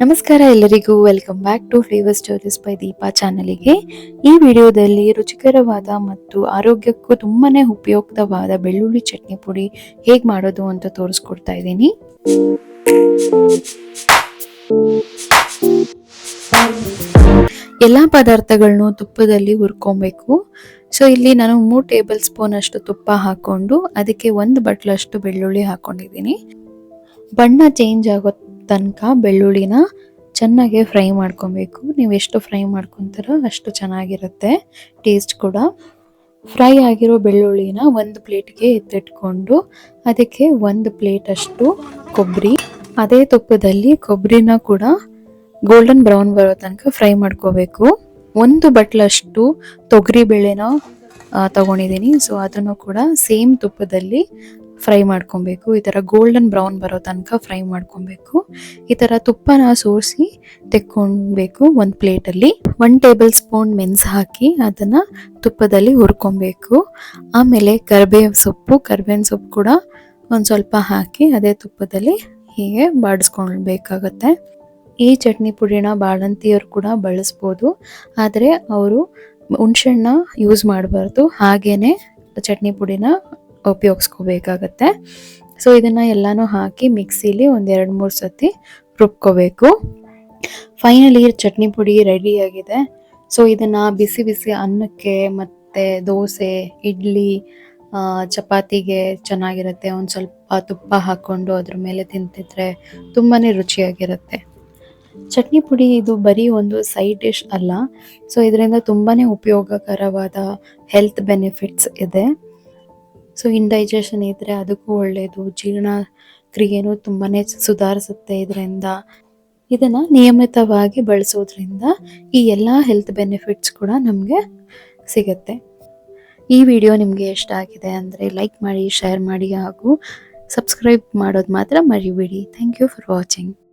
ನಮಸ್ಕಾರ ಎಲ್ಲರಿಗೂ. Welcome back to flavour stories by Deepa ಚಾನಲಿಗೆ ಈ ವಿಡಿಯೋದಲ್ಲಿ ರುಚಿಕರವಾದ ಮತ್ತು ಆರೋಗ್ಯಕ್ಕೂ ತುಂಬಾನೇ ಉಪಯುಕ್ತವಾದ ಬೆಳ್ಳುಳ್ಳಿ ಚಟ್ನಿ ಪುಡಿ ಹೇಗೆ ಮಾಡೋದು ಅಂತ ತೋರಿಸ್ಕೊಡ್ತಾ ಇದ್ದೀನಿ. ಎಲ್ಲ ಪದಾರ್ಥಗಳನ್ನು ತುಪ್ಪದಲ್ಲಿ ಹುರ್ಕೊಬೇಕು. ಸೊ ಇಲ್ಲಿ ನಾನು ಮೂರು ಟೇಬಲ್ ಸ್ಪೂನ್ ಅಷ್ಟು ತುಪ್ಪ ಹಾಕೊಂಡು ಅದಕ್ಕೆ ಒಂದು ಬಟ್ಲಷ್ಟು ಬೆಳ್ಳುಳ್ಳಿ ಹಾಕೊಂಡಿದ್ದೀನಿ. ಬಣ್ಣ ಚೇಂಜ್ ಆಗೋ ತನಕ ಬೆಳ್ಳುಳ್ಳಿನ ಚೆನ್ನಾಗಿ ಫ್ರೈ ಮಾಡ್ಕೊಬೇಕು. ನೀವು ಎಷ್ಟು ಫ್ರೈ ಮಾಡ್ಕೊತಾರೋ ಅಷ್ಟು ಚೆನ್ನಾಗಿರುತ್ತೆ. ಟೇಸ್ಟ್ ಕೂಡ. ಫ್ರೈ ಆಗಿರೋ ಬೆಳ್ಳುಳ್ಳಿನ ಒಂದು ಪ್ಲೇಟ್ಗೆ ಎತ್ತಿಟ್ಕೊಂಡು ಅದಕ್ಕೆ ಒಂದು ಪ್ಲೇಟಷ್ಟು ಕೊಬ್ಬರಿ. ಅದೇ ತುಪ್ಪದಲ್ಲಿ ಕೊಬ್ಬರಿನ ಕೂಡ ಗೋಲ್ಡನ್ ಬ್ರೌನ್ ಬರೋ ತನಕ ಫ್ರೈ ಮಾಡ್ಕೋಬೇಕು. ಒಂದು ಬಟ್ಲಷ್ಟು ತೊಗರಿ ಬೇಳೆನ ತಗೊಂಡಿದ್ದೀನಿ. ಸೊ ಅದನ್ನು ಕೂಡ ಸೇಮ್ ತುಪ್ಪದಲ್ಲಿ ಫ್ರೈ ಮಾಡ್ಕೊಬೇಕು. ಈ ಥರ ಗೋಲ್ಡನ್ ಬ್ರೌನ್ ಬರೋ ತನಕ ಫ್ರೈ ಮಾಡ್ಕೊಬೇಕು. ಈ ಥರ ತುಪ್ಪನ ಸೋರಿಸಿ ತೆಕ್ಕೊಬೇಕು ಒಂದು ಪ್ಲೇಟಲ್ಲಿ. ಒನ್ ಟೇಬಲ್ ಸ್ಪೂನ್ ಮೆಣಸು ಹಾಕಿ ಅದನ್ನು ತುಪ್ಪದಲ್ಲಿ ಹುರ್ಕೊಬೇಕು ಆಮೇಲೆ ಕರಿಬೇವು ಸೊಪ್ಪು, ಕರಿಬೇವಿನ ಸೊಪ್ಪು ಕೂಡ ಒಂದು ಸ್ವಲ್ಪ ಹಾಕಿ ಅದೇ ತುಪ್ಪದಲ್ಲಿ ಹೀಗೆ ಬಾಡಿಸ್ಕೊಳ್ಬೇಕಾಗತ್ತೆ. ಈ ಚಟ್ನಿ ಪುಡಿನ ಬಾಣಂತಿಯರು ಕೂಡ ಬಳಸ್ಬೋದು. ಆದರೆ ಅವರು ಹುಣ್ಸೆಣ್ಣ ಯೂಸ್ ಮಾಡಬಾರ್ದು. ಹಾಗೇ ಚಟ್ನಿ ಪುಡಿನ ಉಪಯೋಗಿಸ್ಕೋಬೇಕಾಗತ್ತೆ ಸೊ ಇದನ್ನ ಎಲ್ಲಾನು ಹಾಕಿ ಮಿಕ್ಸಿಲಿ ಒಂದ್ ಎರಡು ಮೂರು ಸತಿ ರುಬ್ಕೋಬೇಕು. ಫೈನಲಿ ಚಟ್ನಿ ಪುಡಿ ರೆಡಿ ಆಗಿದೆ. ಸೊ ಇದನ್ನ ಬಿಸಿ ಬಿಸಿ ಅನ್ನಕ್ಕೆ ಮತ್ತೆ ದೋಸೆ, ಇಡ್ಲಿ ಚಪಾತಿಗೆ ಚೆನ್ನಾಗಿರುತ್ತೆ. ಒಂದು ಸ್ವಲ್ಪ ತುಪ್ಪ ಹಾಕೊಂಡು ಅದ್ರ ಮೇಲೆ ತಿಂತಿದ್ರೆ ತುಂಬಾನೇ ರುಚಿಯಾಗಿರುತ್ತೆ. ಚಟ್ನಿ ಪುಡಿ ಇದು ಬರೀ ಒಂದು ಸೈಡ್ ಡಿಶ್ ಅಲ್ಲ. ಸೊ ಇದರಿಂದ ತುಂಬಾನೇ ಉಪಯೋಗಕರವಾದ ಹೆಲ್ತ್ ಬೆನಿಫಿಟ್ಸ್ ಇದೆ. ಸೊ ಇಂಡೈಜೆಷನ್ ಇದ್ರೆ ಅದಕ್ಕೂ ಒಳ್ಳೆಯದು ಜೀರ್ಣ ಕ್ರಿಯೆನೂ ತುಂಬಾನೇ ಸುಧಾರಿಸುತ್ತೆ ಇದರಿಂದ. ಇದನ್ನ ನಿಯಮಿತವಾಗಿ ಬಳಸೋದ್ರಿಂದ ಈ ಎಲ್ಲ ಹೆಲ್ತ್ ಬೆನಿಫಿಟ್ಸ್ ಕೂಡ ನಮಗೆ ಸಿಗುತ್ತೆ. ಈ ವಿಡಿಯೋ ನಿಮಗೆ ಇಷ್ಟ ಆಗಿದೆ ಅಂದರೆ ಲೈಕ್ ಮಾಡಿ ಶೇರ್ ಮಾಡಿ ಹಾಗೂ ಸಬ್ಸ್ಕ್ರೈಬ್ ಮಾಡೋದು ಮಾತ್ರ ಮರಿಬೇಡಿ. Thank you for watching